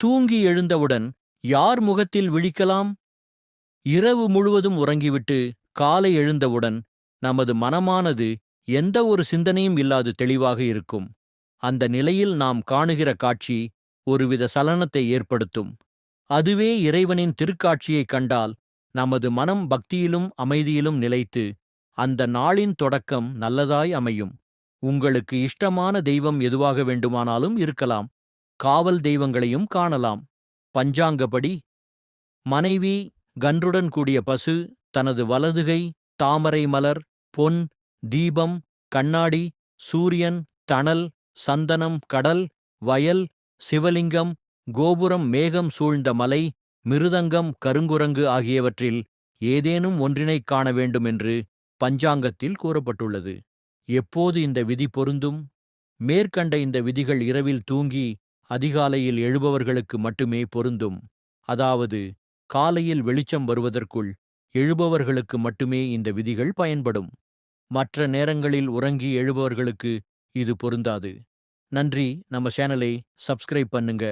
தூங்கி எழுந்தவுடன் யார் முகத்தில் விழிக்கலாம்? இரவு முழுவதும் உறங்கிவிட்டு காலை எழுந்தவுடன் நமது மனமானது எந்த ஒரு சிந்தனையும் இல்லாது தெளிவாக இருக்கும். அந்த நிலையில் நாம் காணுகிற காட்சி ஒருவித சலனத்தை ஏற்படுத்தும். அதுவே இறைவனின் திருக்காட்சியைக் கண்டால் நமது மனம் பக்தியிலும் அமைதியிலும் நிலைத்து அந்த நாளின் தொடக்கம் நல்லதாய் அமையும். உங்களுக்கு இஷ்டமான தெய்வம் எதுவாக வேண்டுமானாலும் இருக்கலாம். காவல் தெய்வங்களையும் காணலாம். பஞ்சாங்கப்படி மனைவி கன்றுடன் கூடிய பசு தனது வலதுகை தாமரை மலர் பொன் தீபம் கண்ணாடி சூரியன் தணல் சந்தனம் கடல் வயல் சிவலிங்கம் கோபுரம் மேகம் சூழ்ந்த மலை மிருதங்கம் கருங்குரங்கு ஆகியவற்றில் ஏதேனும் ஒன்றினைக் காண வேண்டும் என்று பஞ்சாங்கத்தில் கூறப்பட்டுள்ளது. எப்போது இந்த விதி பொருந்தும்? மேற்கண்ட இந்த விதிகள் இரவில் தூங்கி அதிகாலையில் எழுபவர்களுக்கு மட்டுமே பொருந்தும். அதாவது காலையில் வெளிச்சம் வருவதற்குள் எழுபவர்களுக்கு மட்டுமே இந்த விதிகள் பயன்படும். மற்ற நேரங்களில் உறங்கி எழுபவர்களுக்கு இது பொருந்தாது. நன்றி. நம்ம சேனலை சப்ஸ்கிரைப் பண்ணுங்க.